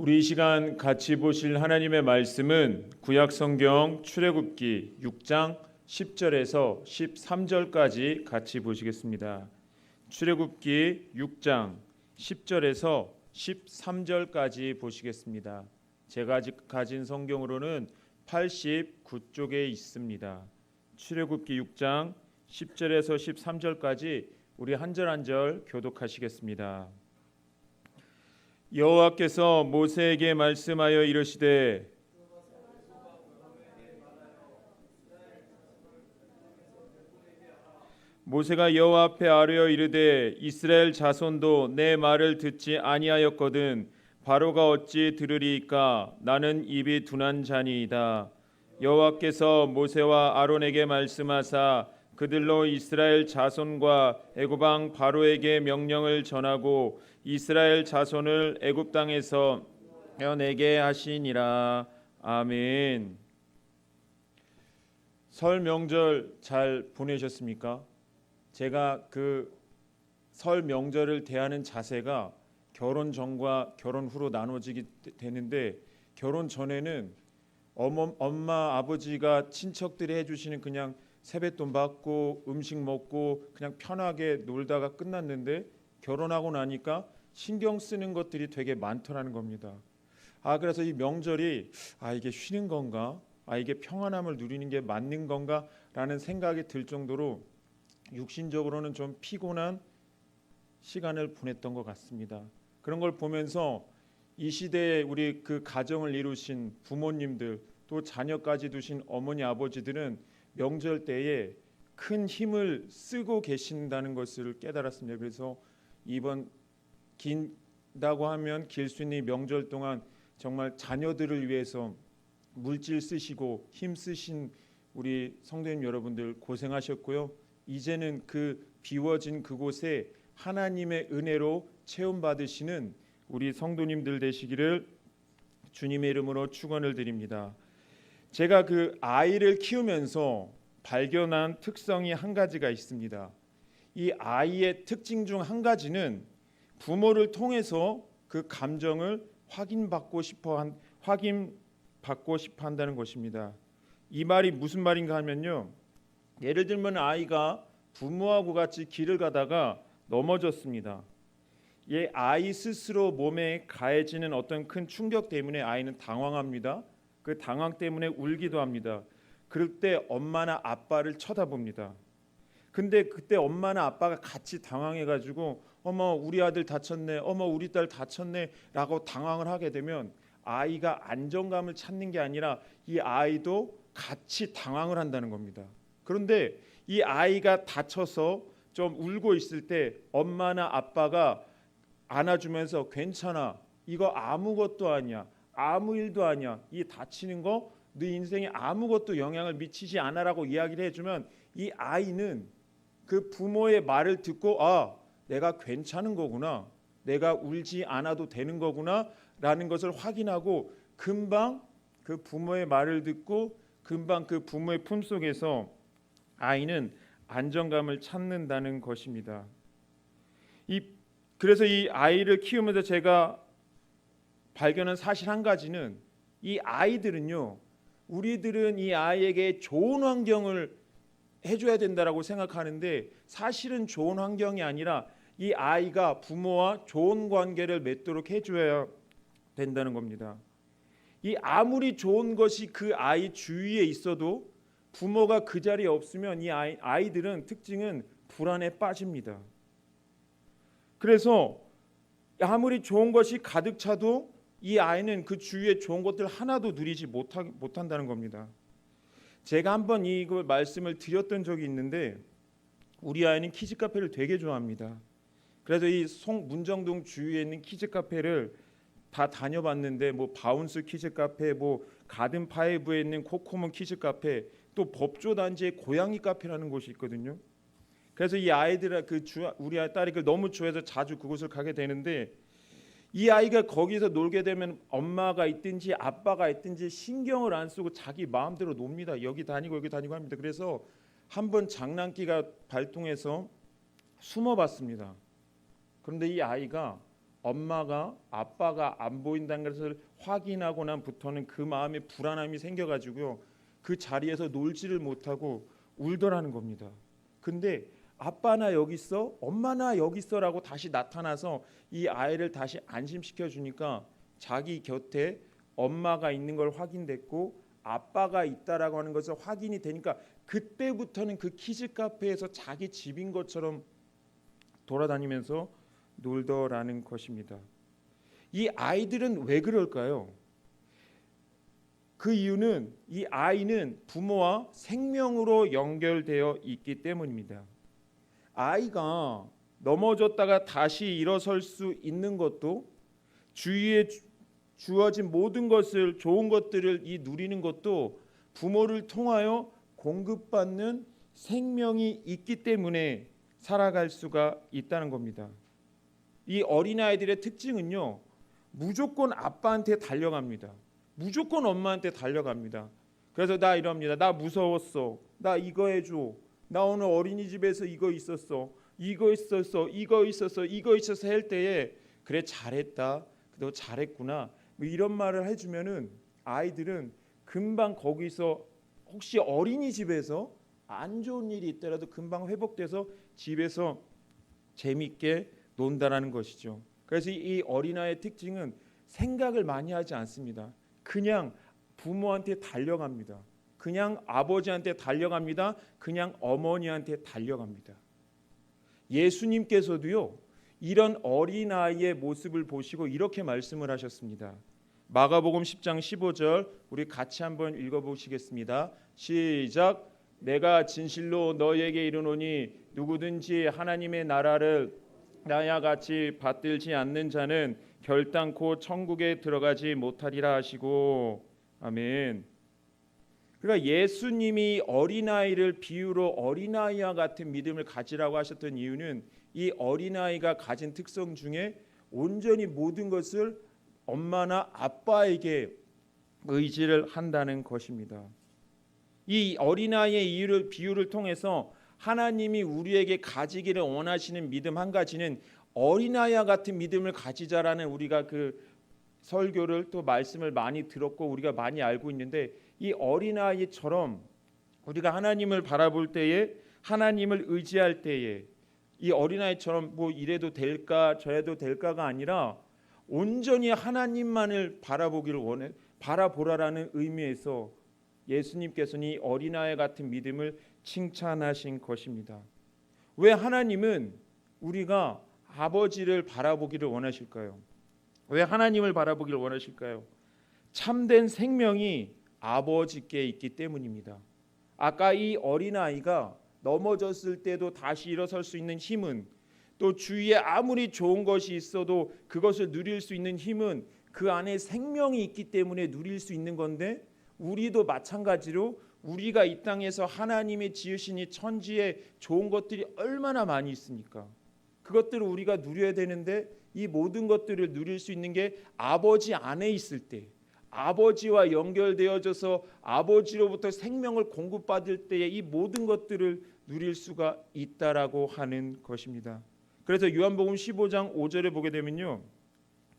우리 이 시간 같이 보실 하나님의 말씀은 구약 성경 출애굽기 6장 10절에서 13절까지 같이 보시겠습니다. 출애굽기 6장 10절에서 13절까지 보시겠습니다. 제가 가진 성경으로는 89쪽에 있습니다. 출애굽기 6장 10절에서 13절까지 우리 한 절 한 절 교독하시겠습니다. 여호와께서 모세에게 말씀하여 이르시되 모세가 여호와 앞에 아뢰어 이르되 이스라엘 자손도 내 말을 듣지 아니하였거든 바로가 어찌 들으리이까? 나는 입이 둔한 자니이다. 여호와께서 모세와 아론에게 말씀하사 그들로 이스라엘 자손과 애굽 왕 바로에게 명령을 전하고 이스라엘 자손을 애굽 땅에서 내게 하시니라 아멘. 설 명절 잘 보내셨습니까? 제가 그 설 명절을 대하는 자세가 결혼 전과 결혼 후로 나눠지게 되는데 결혼 전에는 어머, 엄마 아버지가 친척들이 해주시는 그냥 세뱃돈 받고 음식 먹고 그냥 편하게 놀다가 끝났는데 결혼하고 나니까 신경 쓰는 것들이 되게 많더라는 겁니다. 아 그래서 이 명절이 아 이게 쉬는 건가? 아 이게 평안함을 누리는 게 맞는 건가?라는 생각이 들 정도로 육신적으로는 좀 피곤한 시간을 보냈던 것 같습니다. 그런 걸 보면서 이 시대에 우리 그 가정을 이루신 부모님들 또 자녀까지 두신 어머니 아버지들은 명절 때에 큰 힘을 쓰고 계신다는 것을 깨달았습니다. 그래서 이번 긴다고 하면 길수 있는 명절 동안 정말 자녀들을 위해서 물질 쓰시고 힘 쓰신 우리 성도님 여러분들 고생하셨고요. 이제는 그 비워진 그곳에 하나님의 은혜로 체험 받으시는 우리 성도님들 되시기를 주님의 이름으로 축원을 드립니다. 제가 그 아이를 키우면서 발견한 특성이 한 가지가 있습니다. 이 아이의 특징 중 한 가지는 부모를 통해서 그 감정을 확인받고 싶어 한 확인받고 싶어 한다는 것입니다. 이 말이 무슨 말인가 하면요. 예를 들면 아이가 부모하고 같이 길을 가다가 넘어졌습니다. 이 아이 스스로 몸에 가해지는 어떤 큰 충격 때문에 아이는 당황합니다. 그 당황 때문에 울기도 합니다. 그럴 때 엄마나 아빠를 쳐다봅니다. 근데 그때 엄마나 아빠가 같이 당황해 가지고 어머 우리 아들 다쳤네. 어머 우리 딸 다쳤네라고 당황을 하게 되면 아이가 안정감을 찾는 게 아니라 이 아이도 같이 당황을 한다는 겁니다. 그런데 이 아이가 다쳐서 좀 울고 있을 때 엄마나 아빠가 안아주면서 괜찮아. 이거 아무것도 아니야. 아무 일도 아니야. 이 다치는 거 네 인생에 아무것도 영향을 미치지 않아라고 이야기를 해주면 이 아이는 그 부모의 말을 듣고 아 내가 괜찮은 거구나. 내가 울지 않아도 되는 거구나라는 것을 확인하고 금방 그 부모의 말을 듣고 금방 그 부모의 품 속에서 아이는 안정감을 찾는다는 것입니다. 이 그래서 이 아이를 키우면서 제가 발견한 사실 한 가지는 이 아이들은요. 우리들은 이 아이에게 좋은 환경을 해줘야 된다라고 생각하는데 사실은 좋은 환경이 아니라 이 아이가 부모와 좋은 관계를 맺도록 해줘야 된다는 겁니다. 이 아무리 좋은 것이 그 아이 주위에 있어도 부모가 그 자리에 없으면 이 아이, 아이들은 특징은 불안에 빠집니다. 그래서 아무리 좋은 것이 가득 차도 이 아이는 그 주위에 좋은 것들 하나도 누리지 못하, 못한다는 겁니다. 제가 한번 이 말씀을 드렸던 적이 있는데 우리 아이는 키즈 카페를 되게 좋아합니다. 그래서 이 송 문정동 주위에 있는 키즈 카페를 다 다녀봤는데 뭐 바운스 키즈 카페, 뭐 가든 파이브에 있는 코코몬 키즈 카페, 또 법조 단지에 고양이 카페라는 곳이 있거든요. 그래서 이 아이들 그 주, 우리 딸이 그 너무 좋아해서 자주 그곳을 가게 되는데 이 아이가 거기서 놀게 되면 엄마가 있든지 아빠가 있든지 신경을 안 쓰고 자기 마음대로 놉니다. 여기 다니고 여기 다니고 합니다. 그래서 한 번 장난기가 발동해서 숨어봤습니다. 그런데 이 아이가 엄마가 아빠가 안 보인다는 것을 확인하고 난부터는 그 마음에 불안함이 생겨가지고요 그 자리에서 놀지를 못하고 울더라는 겁니다. 근데 아빠나 여기 있어, 엄마나 여기 있어라고 다시 나타나서 이 아이를 다시 안심시켜 주니까 자기 곁에 엄마가 있는 걸 확인됐고 아빠가 있다라고 하는 것을 확인이 되니까 그때부터는 그 키즈 카페에서 자기 집인 것처럼 돌아다니면서 놀더라는 것입니다. 이 아이들은 왜 그럴까요? 그 이유는 이 아이는 부모와 생명으로 연결되어 있기 때문입니다. 아이가 넘어졌다가 다시 일어설 수 있는 것도 주위에 주- 주어진 모든 것을 좋은 것들을 이 누리는 것도 부모를 통하여 공급받는 생명이 있기 때문에 살아갈 수가 있다는 겁니다. 이 어린아이들의 특징은요. 무조건 아빠한테 달려갑니다. 무조건 엄마한테 달려갑니다. 그래서 나 이럽니다. 나 무서웠어. 나 이거 해줘. 나 오늘 어린이집에서 이거 있었어. 이거 있었어. 이거 있었어. 이거 있었어 할 때에 그래 잘했다. 너 잘했구나. 뭐 이런 말을 해 주면은 아이들은 금방 거기서 혹시 어린이집에서 안 좋은 일이 있더라도 금방 회복돼서 집에서 재밌게 논다라는 것이죠. 그래서 이 어린아이의 특징은 생각을 많이 하지 않습니다. 그냥 부모한테 달려갑니다. 그냥 아버지한테 달려갑니다. 그냥 어머니한테 달려갑니다. 예수님께서도요. 이런 어린아이의 모습을 보시고 이렇게 말씀을 하셨습니다. 마가복음 10장 15절 우리 같이 한번 읽어 보시겠습니다. 시작 내가 진실로 너에게 이르노니 누구든지 하나님의 나라를 나야 같이 받들지 않는 자는 결단코 천국에 들어가지 못하리라 하시고 아멘. 그러니까 예수님이 어린아이를 비유로 어린아이와 같은 믿음을 가지라고 하셨던 이유는 이 어린아이가 가진 특성 중에 온전히 모든 것을 엄마나 아빠에게 의지를 한다는 것입니다. 이 어린아이의 이유를 비유를 통해서 하나님이 우리에게 가지기를 원하시는 믿음 한 가지는 어린아이와 같은 믿음을 가지자라는 우리가 그 설교를 또 말씀을 많이 들었고 우리가 많이 알고 있는데 이 어린아이처럼 우리가 하나님을 바라볼 때에 하나님을 의지할 때에 이 어린아이처럼 뭐 이래도 될까 저래도 될까가 아니라 온전히 하나님만을 바라보기를 원해 바라보라라는 의미에서 예수님께서는 이 어린아이 같은 믿음을 칭찬하신 것입니다. 왜 하나님은 우리가 아버지를 바라보기를 원하실까요? 왜 하나님을 바라보기를 원하실까요? 참된 생명이 아버지께 있기 때문입니다. 아까 이 어린아이가 넘어졌을 때도 다시 일어설 수 있는 힘은 또 주위에 아무리 좋은 것이 있어도 그것을 누릴 수 있는 힘은 그 안에 생명이 있기 때문에 누릴 수 있는 건데 우리도 마찬가지로 우리가 이 땅에서 하나님의 지으신 이 천지에 좋은 것들이 얼마나 많이 있습니까? 그것들을 우리가 누려야 되는데 이 모든 것들을 누릴 수 있는 게 아버지 안에 있을 때 아버지와 연결되어져서 아버지로부터 생명을 공급받을 때에 이 모든 것들을 누릴 수가 있다라고 하는 것입니다. 그래서 요한복음 15장 5절에 보게 되면요.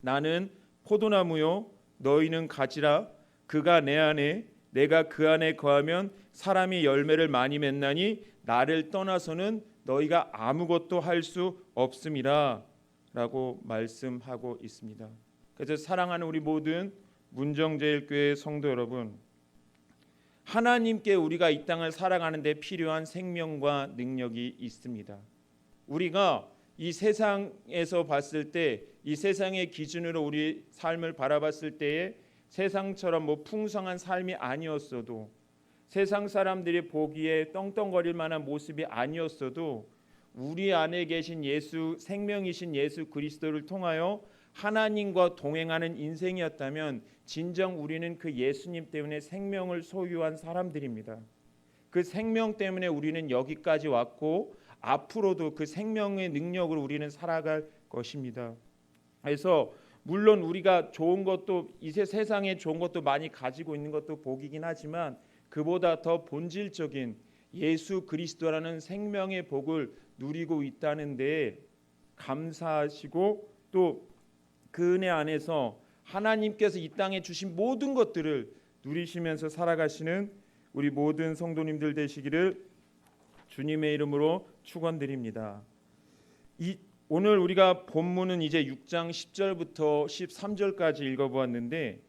나는 포도나무요 너희는 가지라 그가 내 안에 내가 그 안에 거하면 사람이 열매를 많이 맺나니 나를 떠나서는 너희가 아무것도 할 수 없음이라라고 말씀하고 있습니다. 그래서 사랑하는 우리 모든 문정제일교회 성도 여러분 하나님께 우리가 이 땅을 살아가는 데 필요한 생명과 능력이 있습니다. 우리가 이 세상에서 봤을 때 이 세상의 기준으로 우리 삶을 바라봤을 때에 세상처럼 뭐 풍성한 삶이 아니었어도 세상 사람들이 보기에 떵떵거릴 만한 모습이 아니었어도 우리 안에 계신 예수 생명이신 예수 그리스도를 통하여 하나님과 동행하는 인생이었다면 진정 우리는 그 예수님 때문에 생명을 소유한 사람들입니다. 그 생명 때문에 우리는 여기까지 왔고 앞으로도 그 생명의 능력으로 우리는 살아갈 것입니다. 그래서 물론 우리가 좋은 것도 이 세상에 좋은 것도 많이 가지고 있는 것도 복이긴 하지만 그보다 더 본질적인 예수 그리스도라는 생명의 복을 누리고 있다는데 감사하시고 또 그 은혜 안에서 하나님께서 이 땅에 주신 모든 것들을 누리시면서 살아가시는 우리 모든 성도님들 되시기를 주님의 이름으로 축원드립니다. 이 오늘 우리가 본문은 이제 6장 10절부터 13절까지 읽어보았는데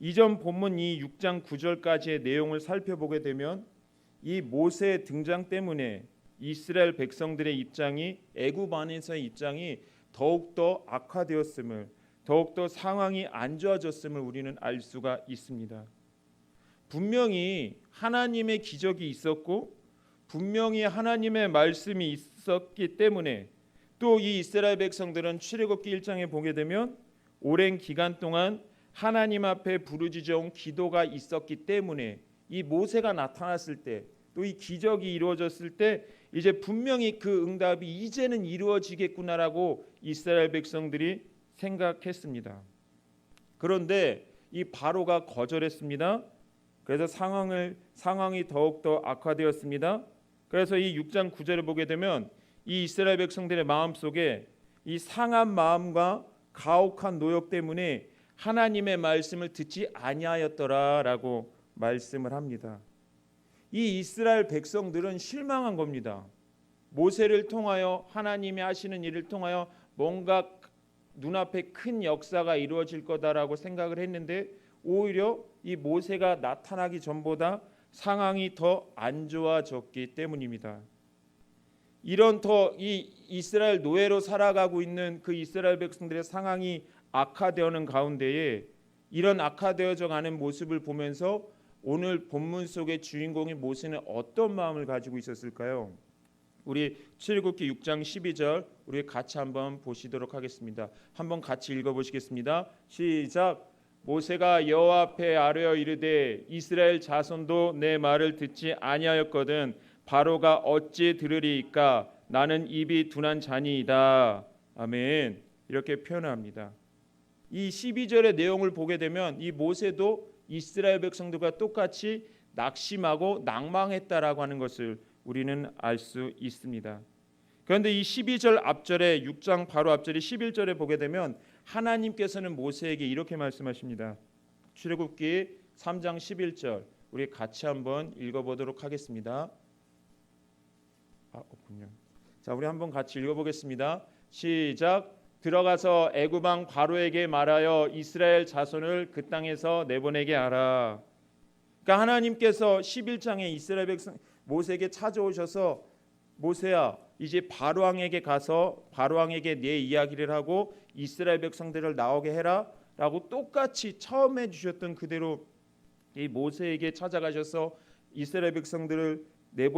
이전 본문 이 6장 9절까지의 내용을 살펴보게 되면 이 모세의 등장 때문에 이스라엘 백성들의 입장이 애굽 안에서의 입장이 더욱 더 악화되었음을 더욱더 상황이 안 좋아졌음을 우리는 알 수가 있습니다. 분명히 하나님의 기적이 있었고 분명히 하나님의 말씀이 있었기 때문에 또 이 이스라엘 백성들은 출애굽기 1장에 보게 되면 오랜 기간 동안 하나님 앞에 부르짖어 온 기도가 있었기 때문에 이 모세가 나타났을 때 또 이 기적이 이루어졌을 때 이제 분명히 그 응답이 이제는 이루어지겠구나라고 이스라엘 백성들이 생각했습니다. 그런데 이 바로가 거절했습니다. 그래서 상황을 상황이 더욱 더 악화되었습니다. 그래서 이 6장 9절을 보게 되면 이 이스라엘 백성들의 마음 속에 이 상한 마음과 가혹한 노역 때문에 하나님의 말씀을 듣지 아니하였더라라고 말씀을 합니다. 이 이스라엘 백성들은 실망한 겁니다. 모세를 통하여 하나님이 하시는 일을 통하여 뭔가 눈앞에 큰 역사가 이루어질 거다라고 생각을 했는데 오히려 이 모세가 나타나기 전보다 상황이 더 안 좋아졌기 때문입니다. 이런 더 이 이스라엘 노예로 살아가고 있는 그 이스라엘 백성들의 상황이 악화되어는 가운데에 이런 악화되어져 가는 모습을 보면서 오늘 본문 속의 주인공인 모세는 어떤 마음을 가지고 있었을까요? 우리 출애굽기 6장 12절 우리 같이 한번 보시도록 하겠습니다. 한번 같이 읽어 보시겠습니다. 시작. 모세가 여호와 앞에 아뢰어 이르되 이스라엘 자손도 내 말을 듣지 아니하였거든 바로가 어찌 들으리이까 나는 입이 둔한 자니이다. 아멘. 이렇게 표현합니다. 이 12절의 내용을 보게 되면 이 모세도 이스라엘 백성들과 똑같이 낙심하고 낭망했다라고 하는 것을 우리는 알 수 있습니다. 그런데 이 12절 앞절에 6장 바로 앞절이 11절에 보게 되면 하나님께서는 모세에게 이렇게 말씀하십니다. 출애굽기 3장 11절 우리 같이 한번 읽어보도록 하겠습니다. 아 없군요. 자 우리 한번 같이 읽어보겠습니다. 시작. 들어가서 애굽왕 바로에게 말하여 이스라엘 자손을 그 땅에서 내보내게 하라. 그러니까 하나님께서 11장에 이스라엘 백성 모세에게 찾아오셔서 모세야 이제 바로 왕에게 가서 바로 왕에게 내 이야기를 하고 이스라엘 백성들을 나오게 해라라고 똑같이 처음 해 주셨던 그대로 이 모세에게 찾아가셔서 이스라엘 백성들을 내보내